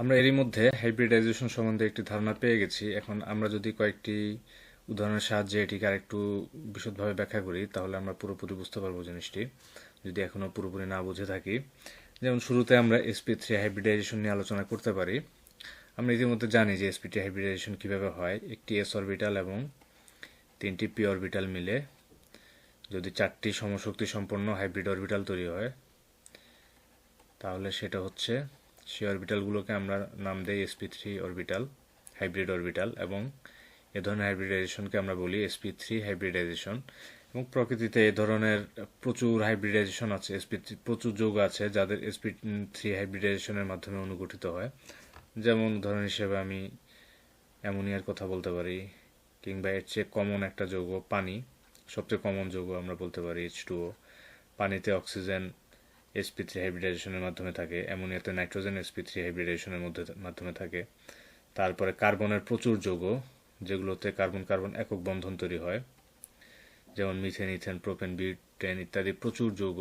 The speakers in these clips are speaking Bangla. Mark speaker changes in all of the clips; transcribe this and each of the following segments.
Speaker 1: আমরা এরই মধ্যে হাইব্রিডাইজেশন সম্বন্ধে একটি ধারণা পেয়ে গেছি। এখন আমরা যদি কয়েকটি উদাহরণের সাহায্যে এটিকে আরেকটু বিশদভাবে ব্যাখ্যা করি, তাহলে আমরা পুরোপুরি বুঝতে পারব জিনিসটি। যদি এখনও পুরোপুরি না বুঝে থাকি, যেমন শুরুতে আমরা এসপি থ্রি হাইব্রিডাইজেশন নিয়ে আলোচনা করতে পারি। আমরা ইতিমধ্যে জানি যে এসপিটি হাইব্রিডাইজেশন কীভাবে হয়। একটি এস অরবিটাল এবং তিনটি পি অরবিটাল মিলে যদি চারটি সমশক্তি সম্পন্ন হাইব্রিড অরবিটাল তৈরি হয়, তাহলে সেটা হচ্ছে সেই অরবিটালগুলোকে আমরা নাম দেই SP three orbital hybrid orbital এবং এ ধরনের হাইব্রিডাইজেশনকে আমরা বলি এসপি থ্রি হাইব্রিডাইজেশন এবং প্রকৃতিতে এ ধরনের প্রচুর হাইব্রিডাইজেশন আছে। এসপি প্রচুর যৌগ আছে যাদের এসপি থ্রি হাইব্রিডাইজেশনের মাধ্যমে অনুগঠিত হয়। যেমন উদাহরণ হিসেবে আমি অ্যামোনিয়ার কথা বলতে পারি কিংবা এর চেয়ে কমন একটা যৌগ পানি, সবচেয়ে কমন যৌগ আমরা বলতে পারি এইচ টুও পানিতে অক্সিজেন এসপি থ্রি হাইব্রিডাইজেশনের মাধ্যমে থাকে অ্যামোনিয়াতে নাইট্রোজেন এসপি থ্রি হাইব্রিডাইজেশনের মধ্যে মাধ্যমে থাকে। তারপরে কার্বনের প্রচুর যৌগ, যেগুলোতে কার্বন কার্বন একক বন্ধন তৈরি হয়। যেমন মিথেন, ইথেন, প্রোপেন বিউটেন ইত্যাদি প্রচুর যৌগ।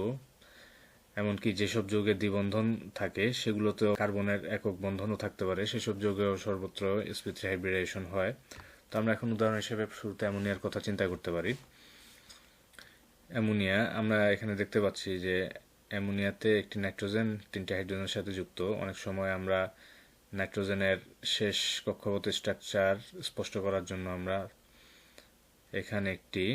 Speaker 1: এমনকি যেসব যৌগের দ্বিবন্ধন থাকে, সেগুলোতেও কার্বনের একক বন্ধনও থাকতে পারে। সেসব যৌগেও সর্বত্র এসপি থ্রি হাইব্রিডাইজেশন হয়। তো আমরা এখন উদাহরণ হিসেবে শুরুতে অ্যামোনিয়ার কথা চিন্তা করতে পারি। অ্যামোনিয়া, আমরা এখানে দেখতে পাচ্ছি যে অ্যামোনিয়াতে একটি নাইট্রোজেন, তিনটি হাইড্রোজেনের সাথে যুক্ত। অনেক সময় আমরা নাইট্রোজেনের শেষ কক্ষপথ স্ট্রাকচার স্পষ্ট করার জন্য আমরা এখানে একটি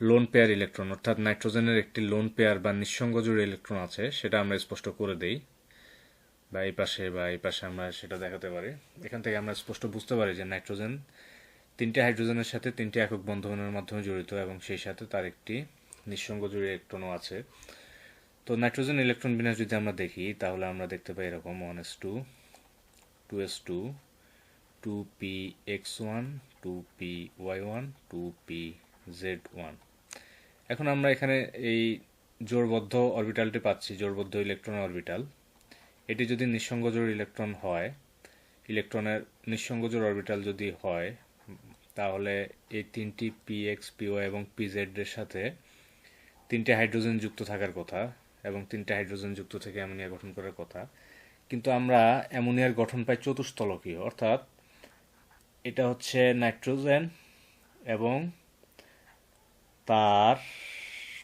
Speaker 1: লোন পেয়ার ইলেকট্রন অর্থাৎ নাইট্রোজেনের একটি লোন পেয়ার বা নিঃসঙ্গ জুড়ে ইলেকট্রন আছে, সেটা আমরা স্পষ্ট করে দেই। বা এই পাশে বা এই পাশে আমরা সেটা দেখাতে পারি। এখান থেকে আমরা স্পষ্ট বুঝতে পারি যে নাইট্রোজেন তিনটি হাইড্রোজেনের সাথে তিনটি একক বন্ধনের মাধ্যমে জড়িত এবং সেই সাথে তার একটি নিঃসঙ্গ জুড়ে ইলেকট্রনও আছে। তো নাইট্রোজেন ইলেকট্রন বিন্যাস যদি আমরা দেখি, তাহলে আমরা দেখতে পাই এরকম one S two two S two two P X one two P Y one two P Z one এখন আমরা এখানে এই জোরবদ্ধ অরবিটালটি পাচ্ছি জোরবদ্ধ ইলেকট্রন অরবিটাল। এটি যদি নিঃসঙ্গজোড় ইলেকট্রন হয়, ইলেকট্রনের নিঃসঙ্গজোড় অরবিটাল যদি হয়, তাহলে এই তিনটি পি এক্স পি ওয়াই এবং পি জেড এর সাথে তিনটে হাইড্রোজেন যুক্ত থাকার কথা। এবং তিনটে হাইড্রোজেন যুক্ত থেকে অ্যামোনিয়া গঠন করার কথা। কিন্তু আমরা অ্যামোনিয়ার গঠন পাই চতুস্থলকীয় অর্থাৎ এটা হচ্ছে নাইট্রোজেন এবং তার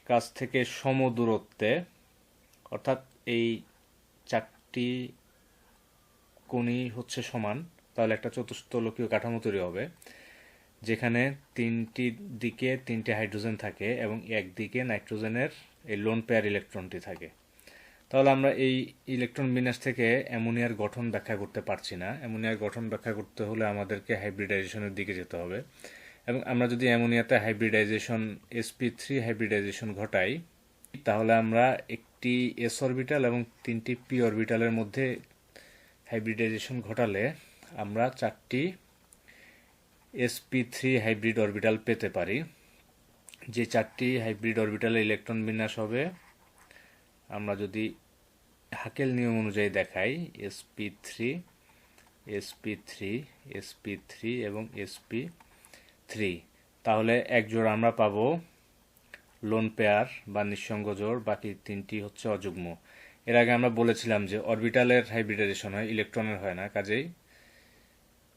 Speaker 1: কাছ থেকে সম দূরত্বে অর্থাৎ এই চারটি কোণই হচ্ছে সমান, তাহলে একটা চতুস্থলকীয় কাঠামো তৈরি হবে, যেখানে তিনটি দিকে তিনটি হাইড্রোজেন থাকে এবং একদিকে নাইট্রোজেনের এই লোন পেয়ার ইলেকট্রনটি থাকে। তাহলে আমরা এই ইলেকট্রন বিন্যাস থেকে অ্যামোনিয়ার গঠন ব্যাখ্যা করতে পারছি না। অ্যামোনিয়ার গঠন ব্যাখ্যা করতে হলে আমাদেরকে হাইব্রিডাইজেশনের দিকে যেতে হবে। এবং আমরা যদি অ্যামোনিয়াতে হাইব্রিডাইজেশন এসপি থ্রি হাইব্রিডাইজেশন ঘটাই, তাহলে আমরা একটি এস অরবিটাল এবং তিনটি পি অরবিটালের মধ্যে হাইব্রিডাইজেশন ঘটালে আমরা চারটি এসপি থ্রি হাইব্রিড অরবিটাল পেতে পারি। যে চারটি হাইব্রিড অরবিটালে ইলেকট্রন বিন্যাস হবে, আমরা যদি হাকেল নিয়ম অনুযায়ী দেখাই SP three SP three SP three এবং এসপি থ্রি তাহলে এক জোড় আমরা পাব লোন পেয়ার বা নিঃসঙ্গ জোড়, বাকি তিনটি হচ্ছে অযুগ্ম। এর আগে আমরা বলেছিলাম যে অরবিটালের হাইব্রিডাইজেশন হয়, ইলেকট্রনের হয় না, কাজেই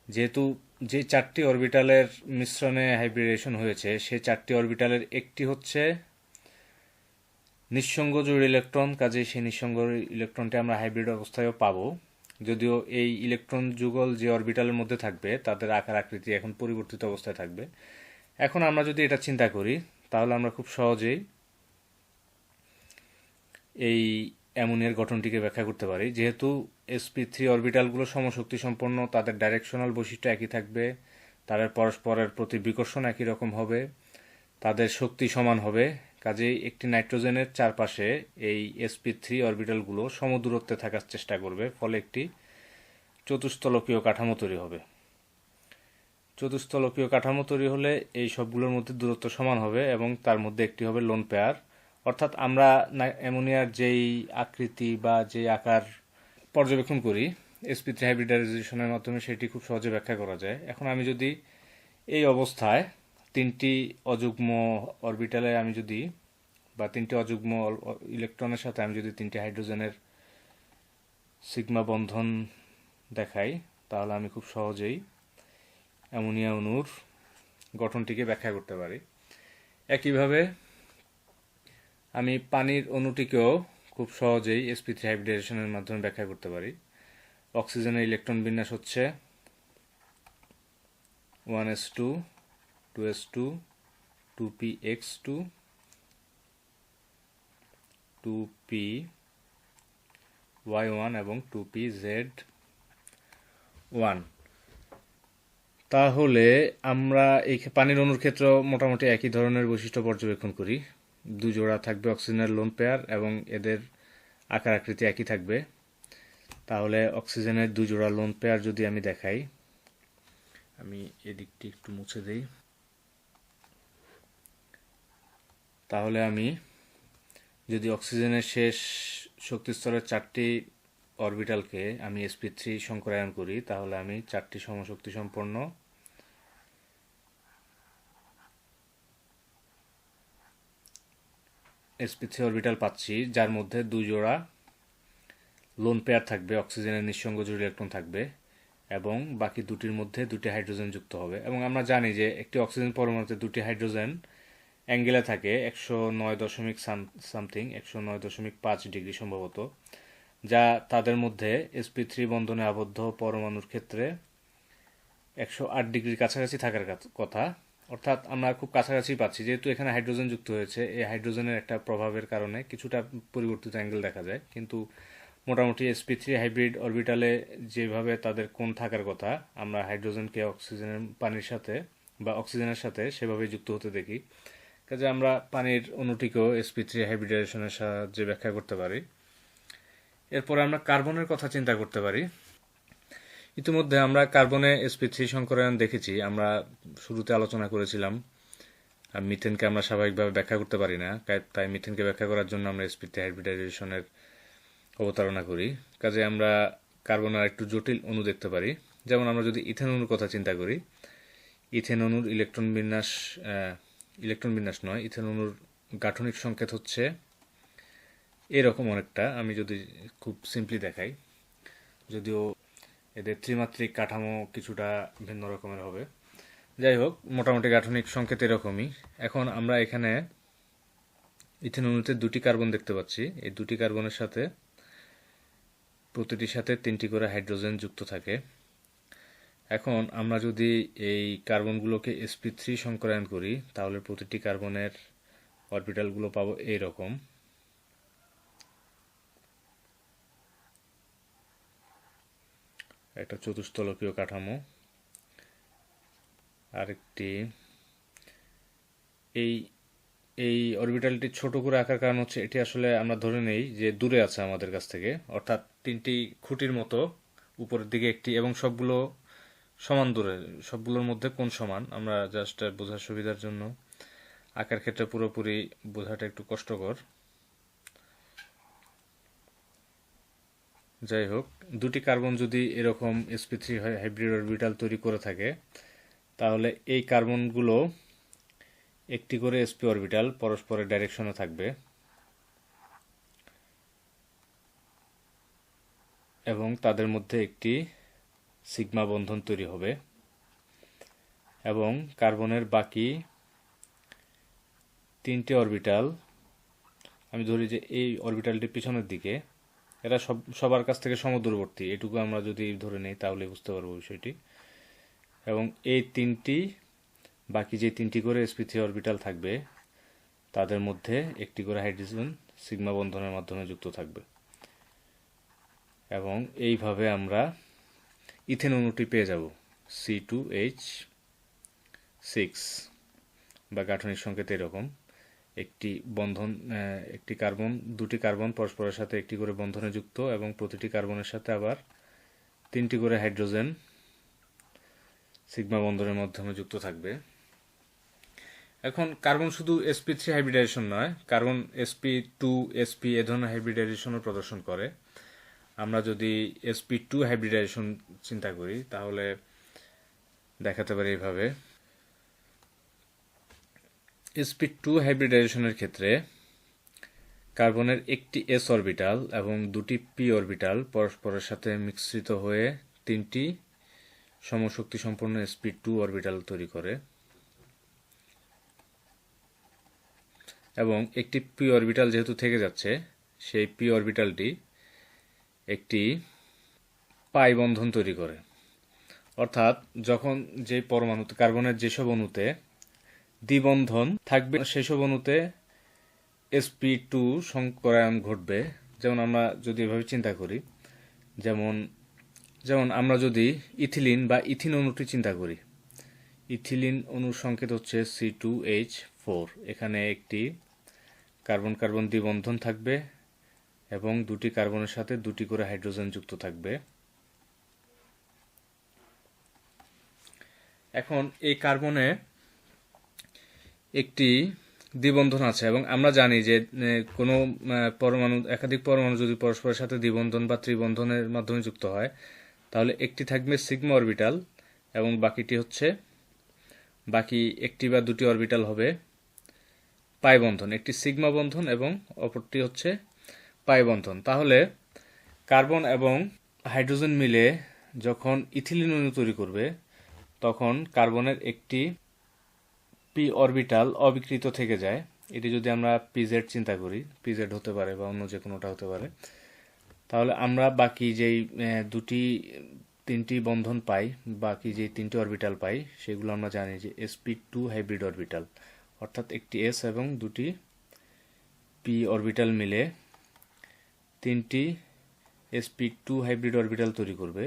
Speaker 1: যেহেতু যে চারটি অরবিটালের মিশ্রণে হাইব্রিডেশন হয়েছে সেই চারটি অরবিটালের একটি হচ্ছে নিঃসঙ্গ জোড় ইলেকট্রন কাজেই সেই নিঃসঙ্গ ইলেকট্রনটি আমরা হাইব্রিড অবস্থায়ও পাবো। যদিও এই ইলেকট্রন যুগল যে অরবিটালের মধ্যে থাকবে, তাদের আকার আকৃতি এখন পরিবর্তিত অবস্থায় থাকবে। এখন আমরা যদি এটা চিন্তা করি, তাহলে আমরা খুব সহজেই এই অ্যামোনিয়ার গঠনটিকে ব্যাখ্যা করতে পারি। যেহেতু এসপি থ্রি অরবিটালগুলো সমশক্তি সম্পন্ন তাদের ডাইরেকশনাল বৈশিষ্ট্য একই থাকবে, তাদের পরস্পরের প্রতি বিকর্ষণ একই রকম হবে, তাদের শক্তি সমান হবে, কাজেই একটি নাইট্রোজেনের চারপাশে এই এসপি থ্রি অরবিটালগুলো সমদূরত্বে থাকার চেষ্টা করবে, ফলে একটি চতুস্থলকীয় কাঠামো তৈরি হবে। চতুস্থলকীয় কাঠামো তৈরি হলে এই সবগুলোর মধ্যে দূরত্ব সমান হবে এবং তার মধ্যে একটি হবে লোন পেয়ার অর্থাৎ আমরা অ্যামোনিয়ার যেই আকৃতি বা যে আকার পর্যবেক্ষণ করি এসপি থ্রি হাইব্রিডাইজেশনের মাধ্যমে সেটি খুব সহজে ব্যাখ্যা করা যায়। এখন আমি যদি এই অবস্থায় তিনটি অযুগ্ম অরবিটালে আমি যদি বা তিনটি অযুগ্ম ইলেকট্রনের সাথে আমি যদি তিনটি হাইড্রোজেনের সিগমা বন্ধন দেখাই, তাহলে আমি খুব সহজেই অ্যামোনিয়া অণুর গঠনটিকে ব্যাখ্যা করতে পারি। একইভাবে আমি পানির অণুটিকেও খুব সহজেই এসপি থ্রি হাইব্রিডেশনের মাধ্যমে ব্যাখ্যা করতে পারি। অক্সিজেনের ইলেকট্রন বিন্যাস হচ্ছে one S two two S two two P X two two P Y one এবং টু পি জেড ওয়ান তাহলে আমরা এই পানির অণুর ক্ষেত্রে মোটামুটি একই ধরনের বৈশিষ্ট্য পর্যবেক্ষণ করি। দু জোড়া থাকবে অক্সিজেনের লোন পেয়ার এবং এদের আকার আকৃতি একই থাকবে। তাহলে অক্সিজেনের দু জোড়া লোন পেয়ার যদি আমি দেখাই, আমি এদিকটি একটু মুছে দেই। তাহলে আমি যদি অক্সিজেনের শেষ শক্তিস্তরের চারটি অরবিটালকে আমি এসপি থ্রি সংকরায়ন করি, তাহলে আমি চারটি সমশক্তি সম্পন্ন এসপি অরবিটাল পাচ্ছি, যার মধ্যে দুই জোড়া লোন পেয়ার থাকবে অক্সিজেনের নিঃসঙ্গ জোড় ইলেকট্রন থাকবে, এবং বাকি দুটির মধ্যে দুটি হাইড্রোজেন যুক্ত হবে। এবং আমরা জানি যে একটি অক্সিজেন পরমাণুতে দুটি হাইড্রোজেন অ্যাঙ্গেলে থাকে, একশো নয় দশমিক সামথিং একশো নয় দশমিক পাঁচ ডিগ্রি সম্ভবত, যা তাদের মধ্যে এসপি থ্রি বন্ধনে আবদ্ধ পরমাণুর ক্ষেত্রে একশো আট ডিগ্রির কাছাকাছি থাকার কথা। অর্থাৎ আমরা খুব কাছাকাছি পাচ্ছি, যেহেতু এখানে হাইড্রোজেন যুক্ত হয়েছে, এই হাইড্রোজেনের একটা প্রভাবের কারণে কিছুটা পরিবর্তিত অ্যাঙ্গেল দেখা যায়। কিন্তু মোটামুটি এসপি থ্রি হাইব্রিড অরবিটালে যেভাবে তাদের কোন থাকার কথা, আমরা হাইড্রোজেনকে অক্সিজেনের পানির সাথে বা অক্সিজেনের সাথে সেভাবে যুক্ত হতে দেখি। কাজে আমরা পানির অণুটিকেও এসপি থ্রি হাইব্রিডেশনের সাহায্যে ব্যাখ্যা করতে পারি। এরপরে আমরা কার্বনের কথা চিন্তা করতে পারি। ইতিমধ্যে আমরা কার্বনে এসপি থ্রি সংকরায়ন দেখেছি। আমরা শুরুতে আলোচনা করেছিলাম। আর মিথেনকে আমরা স্বাভাবিকভাবে ব্যাখ্যা করতে পারি না। তাই মিথেনকে ব্যাখ্যা করার জন্য আমরা এসপি থ্রি হাইব্রিডাইজেশনের অবতারণা করি। কাজে আমরা কার্বনের একটু জটিল অণু দেখতে পারি। যেমন আমরা যদি ইথেন অণুর কথা চিন্তা করি, ইথেন অণুর ইলেকট্রন বিন্যাস ইলেকট্রন বিন্যাস নয়, ইথেন অণুর গাঠনিক সংকেত হচ্ছে এরকম অনেকটা। আমি যদি খুব সিম্পলি দেখাই, যদিও এদের ত্রিমাত্রিক কাঠামো কিছুটা ভিন্ন রকমের হবে। যাই হোক, মোটামুটি গাঠনিক সংকেত এরকমই। এখন আমরা এখানে ইথেন অণুতে দুটি কার্বন দেখতে পাচ্ছি। এই দুটি কার্বনের সাথে প্রতিটির সাথে তিনটি করে হাইড্রোজেন যুক্ত থাকে। এখন আমরা যদি এই কার্বনগুলোকে এসপি থ্রি সংকরায়ন করি, তাহলে প্রতিটি কার্বনের অরবিটালগুলো পাবো এইরকম। একটা চতুস্তলকীয় কাঠামো। আরেকটি, এই এই অরবিটালটি ছোট করে আঁকার কারণ হচ্ছে এটি আসলে আমরা ধরে নেই যে দূরে আছে আমাদের কাছ থেকে। অর্থাৎ তিনটি খুঁটির মতো উপরের দিকে একটি এবং সবগুলো সমান দূরে, সবগুলোর মধ্যে কোন সমান। আমরা জাস্ট বোঝার সুবিধার জন্য আঁকার ক্ষেত্রে পুরোপুরি বোঝাটা একটু কষ্টকর। যাই হোক দুটি কার্বন যদি এরকম এসপি থ্রি হাইব্রিড অরবিটাল তৈরি করে থাকে, তাহলে এই কার্বনগুলো একটি করে এসপি অরবিটাল পরস্পরের ডাইরেকশনে থাকবে। এবং তাদের মধ্যে একটি সিগমা বন্ধন তৈরি হবে। এবং কার্বনের বাকি তিনটে অরবিটাল আমি ধরি যে এই অরবিটালটি পিছনের দিকে এরা সব, সবার কাছ থেকে সমদূরবর্তী। এটুকু আমরা যদি ধরে নেই, তাহলে বুঝতে পারব বিষয়টি। এবং এই তিনটি, বাকি যে তিনটি করে এসপি থ্রি অরবিটাল থাকবে, তাদের মধ্যে একটি করে হাইড্রোজেন সিগমা বন্ধনের মাধ্যমে যুক্ত থাকবে। এবং এইভাবে আমরা ইথেন অণুটি পেয়ে যাব সি টু এইচ সিক্স বা গাঠনিক সংকেত এরকম। একটি বন্ধন একটি কার্বন, দুটি কার্বন পরস্পরের সাথে একটি করে বন্ধনে যুক্ত এবং প্রতিটি কার্বনের সাথে আবার তিনটি করে হাইড্রোজেন সিগমা বন্ধনের মাধ্যমে যুক্ত থাকবে। এখন কার্বন শুধু এসপি থ্রি হাইব্রিডাইজেশন নয়, কার্বন এসপি টু এসপি এ ধরনের হাইব্রিডাইজেশনও প্রদর্শন করে। আমরা যদি এসপি টু হাইব্রিডাইজেশন চিন্তা করি, তাহলে দেখাতে পারি এইভাবে এসপি টু হাইব্রিডাইজেশনের ক্ষেত্রে কার্বনের একটি এস অরবিটাল এবং দুটি পি অরবিটাল পরস্পরের সাথে মিশ্রিত হয়ে তিনটি সমশক্তি সম্পন্ন sp টু অরবিটাল তৈরি করে এবং একটি পি অরবিটাল যেহেতু থেকে যাচ্ছে, সেই পি অরবিটালটি একটি পাই বন্ধন তৈরি করে। অর্থাৎ যখন যে পরমাণুতে, কার্বনের যেসব অণুতে দ্বিবন্ধন থাকবে। সেসব অণুতে এসপি টু সংকরায়ন ঘটবে। যেমন আমরা যদি এভাবে চিন্তা করি, যেমন যেমন আমরা যদি ইথিলিন বা ইথিন অণুটি চিন্তা করি। ইথিলিন অণুর সংকেত হচ্ছে সি টু এইচ ফোর। এখানে একটি কার্বন কার্বন দ্বিবন্ধন থাকবে এবং দুটি কার্বনের সাথে দুটি করে হাইড্রোজেন যুক্ত থাকবে। এখন এই কার্বনে একটি দ্বিবন্ধন আছে এবং আমরা জানি যে কোনো পরমাণু, একাধিক পরমাণু যদি পরস্পরের সাথে দ্বিবন্ধন বা ত্রিবন্ধনের মাধ্যমে যুক্ত হয়, তাহলে একটি থাকবে সিগমা অরবিটাল এবং বাকিটি হচ্ছে, বাকি একটি বা দুটি অরবিটাল হবে পাই বন্ধন। একটি সিগমা বন্ধন এবং অপরটি হচ্ছে পাই বন্ধন। তাহলে কার্বন এবং হাইড্রোজেন মিলে যখন ইথিলিন অণু তৈরি করবে, তখন কার্বনের একটি পি অরবিটাল অবিকৃত থেকে যায়। এটি যদি আমরা পিজেড চিন্তা করি পিজেড হতে পারে বা অন্য যে কোনোটা হতে পারে, তাহলে আমরা বাকি যেই দুটি, তিনটি বন্ধন পাই, বাকি যে তিনটি অরবিটাল পাই, সেগুলো আমরা জানি যে এসপি টু হাইব্রিড অরবিটাল অর্থাৎ একটি এস এবং দুটি পি অরবিটাল মিলে তিনটি এসপি টু হাইব্রিড অরবিটাল তৈরি করবে।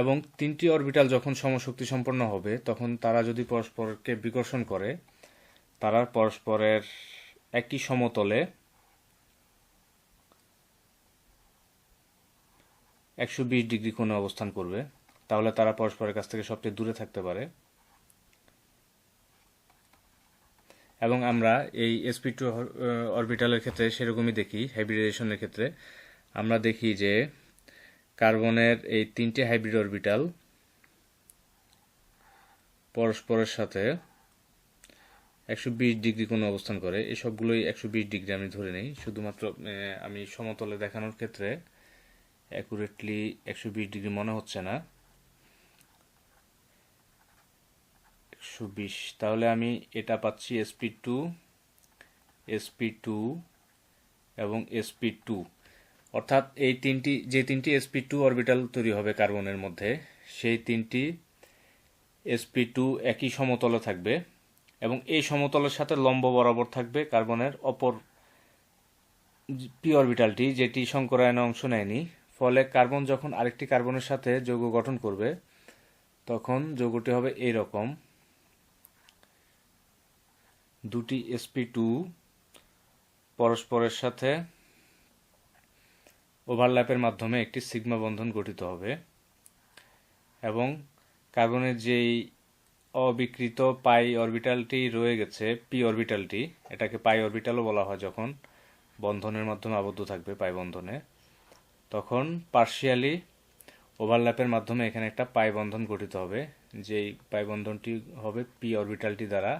Speaker 1: এবং তিনটি অরবিটাল যখন সমশক্তি সম্পন্ন হবে, তখন তারা যদি পরস্পরকে বিকর্ষণ করে, তারা পরস্পরের একই সমতলে একশো বিশ ডিগ্রি কোণে অবস্থান করবে, তাহলে তারা পরস্পরের কাছ থেকে সবচেয়ে দূরে থাকতে পারে। এবং আমরা এই এসপি টু অরবিটালের ক্ষেত্রে সেরকমই দেখি হাইব্রিডেশনের ক্ষেত্রে। আমরা দেখি যে কার্বনের এই তিনটি হাইব্রিড অরবিটাল পরস্পরের সাথে একশো বিশ ডিগ্রি কোনো অবস্থান করে। এই সবগুলোই একশো বিশ ডিগ্রি আমি ধরে নিই। শুধুমাত্র আমি সমতলে দেখানোর ক্ষেত্রে অ্যাকুরেটলি একশো বিশ ডিগ্রি মনে হচ্ছে না। একশো বিশ। তাহলে আমি এটা পাচ্ছি এসপি টু এসপি টু এবং এসপি টু অর্থাৎ এই তিনটি, যে তিনটি এসপি টু অরবিটাল তৈরি হবে কার্বনের মধ্যে, সেই তিনটি এসপি টু একই সমতলে থাকবে এবং এই সমতলের সাথে লম্ব বরাবর থাকবে কার্বনের অপর পি অরবিটালটি যেটি সংকরায়নে অংশ নেয়নি। ফলে কার্বন যখন আরেকটি কার্বনের সাথে যৌগ গঠন করবে, তখন যৌগটি হবে এই রকম দুটি এসপি টু পরস্পরের সাথে ওভারল্যাপের মাধ্যমে একটি সিগমা বন্ধন গঠিত হবে এবং কার্বনের যেই অবিকৃত পাই অরবিটালটি রয়ে গেছে পি অরবিটালটি, এটাকে পাই অরবিটালও বলা হয় যখন বন্ধনের মাধ্যমে আবদ্ধ থাকবে পাই বন্ধনে, তখন পার্শিয়ালি ওভারল্যাপের মাধ্যমে এখানে একটা পাই বন্ধন গঠিত হবে, যেই পাই বন্ধনটি হবে পি অরবিটালটি দ্বারা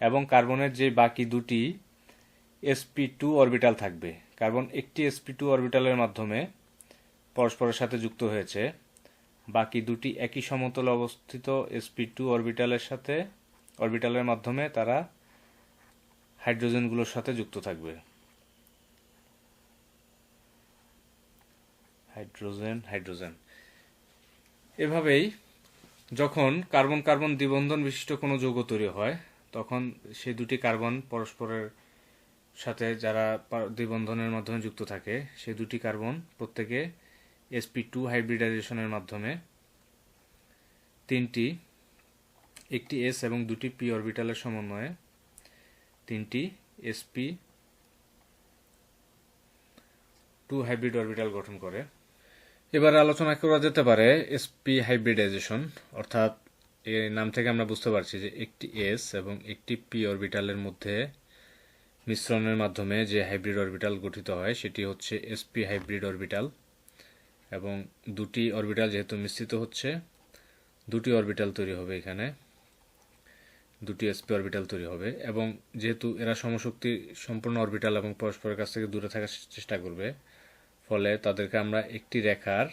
Speaker 1: এবং কার্বনের যে বাকি দুটি এসপি টু অরবিটাল থাকবে। কার্বন একটি এসপি টু অরবিটালের মাধ্যমে পরস্পরের সাথে যুক্ত হয়েছে। বাকি দুটি একই সমতলে অবস্থিত এসপি টু অরবিটালের সাথে, অরবিটালের মাধ্যমে তারা হাইড্রোজেনগুলোর সাথে যুক্ত থাকবে। Hydrogen hydrogen. এভাবেই যখন কার্বন কার্বন দ্বিবন্ধন বিশিষ্ট কোনো যৌগ তৈরি হয়, তখন সেই দুটি কার্বন পরস্পরের সাথে যারা দ্বিবন্ধনের মাধ্যমে যুক্ত থাকে, সেই দুটি কার্বন প্রত্যেকে এসপি টু হাইব্রিডাইজেশনের মাধ্যমে। তিনটি, একটি এস এবং দুটি পি অরবিটালের সমন্বয়ে। তিনটি এসপি টু হাইব্রিড অরবিটাল গঠন করে। এবার আলোচনা করা যেতে পারে এসপি হাইব্রিডাইজেশন অর্থাৎ এই নাম থেকে আমরা বুঝতে পারছি যে একটি এস এবং একটি পি অরবিটালের মধ্যে মিশ্রণের মাধ্যমে যে হাইব্রিড অরবিটাল গঠিত হয়, সেটি হচ্ছে এসপি হাইব্রিড অরবিটাল। এবং দুটি অরবিটাল যেহেতু মিশ্রিত হচ্ছে, দুটি অরবিটাল তৈরি হবে এখানে। দুটি এসপি অরবিটাল তৈরি হবে। এবং যেহেতু এরা সমশক্তি সম্পূর্ণ অরবিটাল এবং পরস্পরের কাছ থেকে দূরে থাকার চেষ্টা করবে, ফলে তাদেরকে আমরা একটি রেখার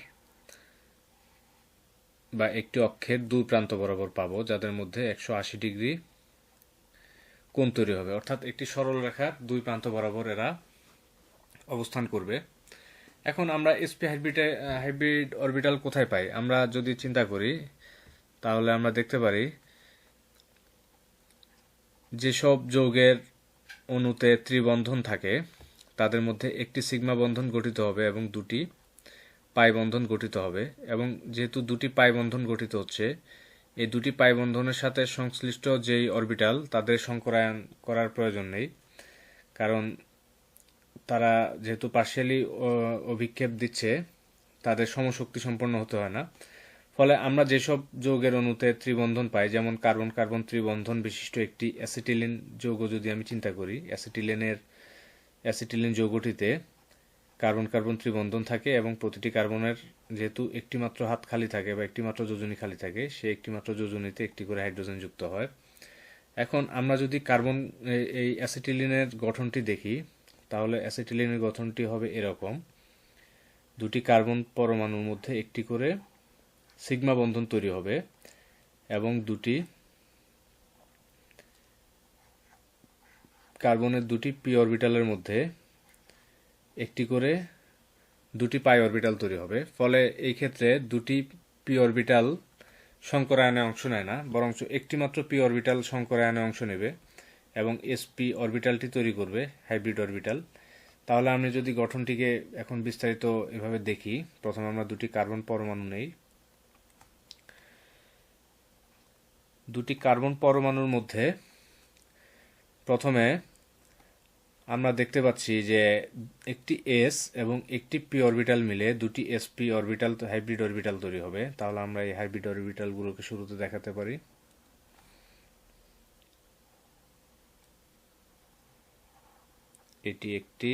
Speaker 1: বা একটি অক্ষের দুই প্রান্ত বরাবর পাবো, যাদের মধ্যে একশো আশি ডিগ্রি কোণ তৈরি হবে। অর্থাৎ একটি সরল রেখার দুই প্রান্ত বরাবর এরা অবস্থান করবে। এখন আমরা এসপি হাইব্রিডে হাইব্রিড অরবিটাল কোথায় পাই? আমরা যদি চিন্তা করি, তাহলে আমরা দেখতে পারি যেসব যৌগের অণুতে ত্রিবন্ধন থাকে, তাদের মধ্যে একটি সিগমা বন্ধন গঠিত হবে এবং দুটি পাই বন্ধন গঠিত হবে। এবং যেহেতু দুটি পাই বন্ধন গঠিত হচ্ছে এই দুটি পাই বন্ধনের সাথে সংশ্লিষ্ট যেই অরবিটাল, তাদের সংকরায়ন করার প্রয়োজন নেই। কারণ তারা যেহেতু পার্শিয়ালি অভিক্ষেপ দিচ্ছে, তাদের সমশক্তি সম্পন্ন হতে হয় না। ফলে আমরা যেসব যৌগের অণুতে ত্রিবন্ধন পাই, যেমন কার্বন কার্বন ত্রিবন্ধন বিশিষ্ট একটি অ্যাসিটিলিন যৌগ যদি আমি চিন্তা করি, অ্যাসিটিলিনের, অ্যাসিটিলিন যৌগটিতে কার্বন কার্বন ত্রিবন্ধন থাকে এবং প্রতিটি কার্বনের যেহেতু একটি মাত্র হাত খালি থাকে বা একটি মাত্র যোজনী খালি থাকে, সেই একটি মাত্র যোজনীতে একটি করে হাইড্রোজেন যুক্ত হয়। এখন আমরা যদি কার্বন এই অ্যাসিটিলিনের গঠনটি দেখি, তাহলে অ্যাসিটিলিনের গঠনটি হবে এরকম। দুটি কার্বন পরমাণুর মধ্যে একটি করে সিগমা বন্ধন তৈরি হবে এবং দুটি কার্বনের দুটি পি অরবিটালের মধ্যে একটি করে দুটি পাই অরবিটাল তৈরি হবে। ফলে এই ক্ষেত্রে দুটি পি অরবিটাল সংকরায়নে অংশ নেয় না বরং একটি মাত্র পি অরবিটাল সংকরায়নে অংশ নেবে এবং এসপি অরবিটালটি তৈরি করবে, হাইব্রিড অরবিটাল। তাহলে আমি যদি গঠনটিকে এখন বিস্তারিত এভাবে দেখি, প্রথমে আমরা দুটি কার্বন পরমাণু নেই। দুটি কার্বন পরমাণুর মধ্যে প্রথমে আমরা দেখতে পাচ্ছি যে একটি এস এবং একটি পি অরবিটাল মিলে দুটি এসপি অরবিটাল হাইব্রিড অরবিটাল তৈরি হবে। তাহলে আমরা এই হাইব্রিড অরবিটালগুলোকে শুরুতে দেখাতে পারি। এটি একটি,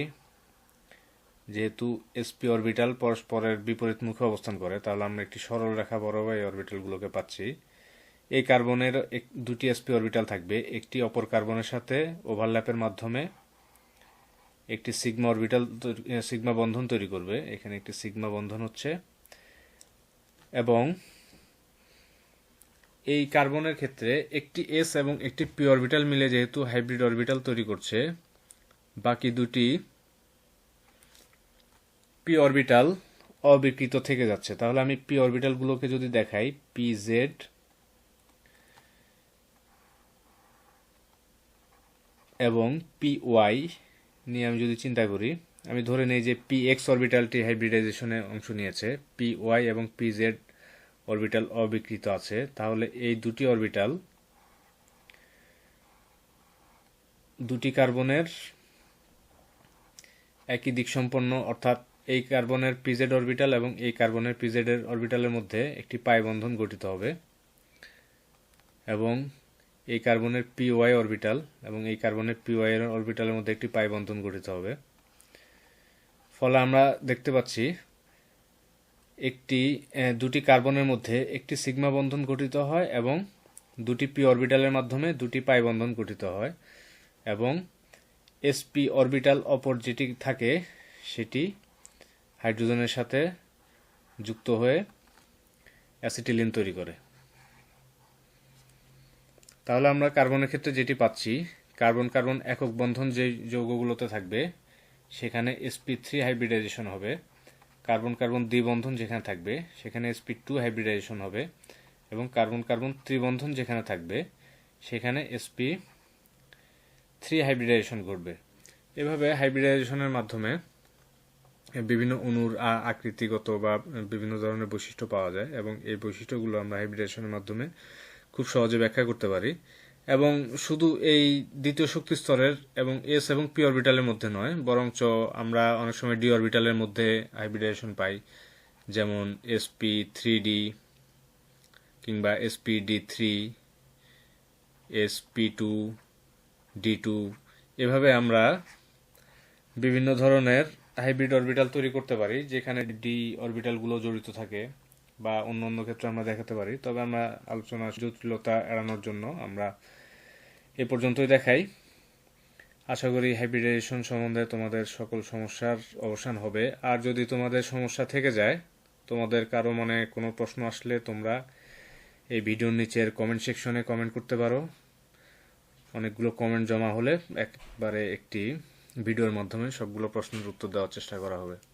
Speaker 1: যেহেতু এসপি অরবিটাল পরস্পরের বিপরীত মুখে অবস্থান করে, তাহলে আমরা একটি সরল রেখা বরাবর এই অরবিটালগুলোকে পাচ্ছি। এই কার্বনের দুটি এসপি অরবিটাল থাকবে, একটি অপর কার্বনের সাথে ওভারল্যাপের মাধ্যমে। একটি সিগমা অরবিটাল সিগমা বন্ধন তৈরি করবে। এখানে একটি সিগমা বন্ধন হচ্ছে। এবং এই কার্বনের ক্ষেত্রে একটি এস এবং একটি পি অরবিটাল মিলে যেহেতু হাইব্রিড অরবিটাল তৈরি করছে, বাকি দুটি পি অরবিটাল অবিকৃত থেকে যাচ্ছে। তাহলে আমি পি অরবিটালগুলোকে যদি দেখাই পি জেড এবং পি ওয়াই নিয়ে আমি যদি চিন্তা করি, আমি ধরে নেই যে পি এক্স অরবিটালটি হাইব্রিডাইজেশনে অংশ নিয়েছে পি ওয়াই এবং পি জেড অরবিটাল অবিকৃত আছে, তাহলে এই দুটি অরবিটাল দুটি কার্বনের একই দিক সম্পন্ন অর্থাৎ এই কার্বনের পিজেড অরবিটাল এবং এই কার্বনের পিজেডের অরবিটালের মধ্যে একটি পাই বন্ধন গঠিত হবে এবং এই কার্বনের পি ওয়াই অরবিটাল এবং এই কার্বনের পি ওয়াই অরবিটালের মধ্যে একটি পাই বন্ধন গঠিত হবে। ফলে আমরা দেখতে পাচ্ছি একটি দুটি কার্বনের মধ্যে একটি সিগমা বন্ধন গঠিত হয় এবং দুটি পি অরবিটালের মাধ্যমে দুটি পাই বন্ধন গঠিত হয় এবং এসপি অরবিটাল অপর যেটি থাকে সেটি হাইড্রোজেনের সাথে যুক্ত হয়ে অ্যাসিটিলিন তৈরি করে। তাহলে আমরা কার্বনের ক্ষেত্রে যেটি পাচ্ছি, কার্বন কার্বন একক বন্ধন যে যৌগগুলোতে থাকবে, সেখানে এসপি থ্রি হাইব্রিডাইজেশন হবে। কার্বন কার্বন দ্বিবন্ধন যেখানে থাকবে, সেখানে এসপি টু হাইব্রিডাইজেশন হবে। এবং কার্বন কার্বন ত্রিবন্ধন যেখানে থাকবে, সেখানে এসপি থ্রি হাইব্রিডাইজেশন ঘটবে। এভাবে হাইব্রিডাইজেশনের মাধ্যমে বিভিন্ন অণুর আকৃতিগত বা বিভিন্ন ধরনের বৈশিষ্ট্য পাওয়া যায় এবং এই বৈশিষ্ট্যগুলো আমরা হাইব্রিডাইজেশনের মাধ্যমে খুব সহজে ব্যাখ্যা করতে পারি। এবং শুধু এই দ্বিতীয় শক্তি স্তরের এবং এস এবং পি অরবিটালের মধ্যে নয়, বরঞ্চ আমরা অনেক সময় ডি অরবিটালের মধ্যে হাইব্রিডাইজেশন পাই, যেমন এসপি থ্রি ডি কিংবা SP D three SP two D two এভাবে আমরা বিভিন্ন ধরনের হাইব্রিড অরবিটাল তৈরি করতে পারি, যেখানে ডি অরবিটালগুলো জড়িত থাকে। বা অন্য অন্য ক্ষেত্রে আমরা দেখাতে পারি। তবে আমরা আলোচনা জটিলতা এড়ানোর জন্য আমরা এ পর্যন্তই দেখাই। আশা করি হাইব্রিডাইজেশন সম্বন্ধে তোমাদের সকল সমস্যার অবসান হবে। আর যদি তোমাদের সমস্যা থেকে যায়, তোমাদের কারও মনে কোনো প্রশ্ন আসলে তোমরা এই ভিডিওর নিচের কমেন্ট সেকশনে কমেন্ট করতে পারো। অনেকগুলো কমেন্ট জমা হলে একবারে একটি ভিডিওর মাধ্যমে সবগুলো প্রশ্নের উত্তর দেওয়ার চেষ্টা করা হবে।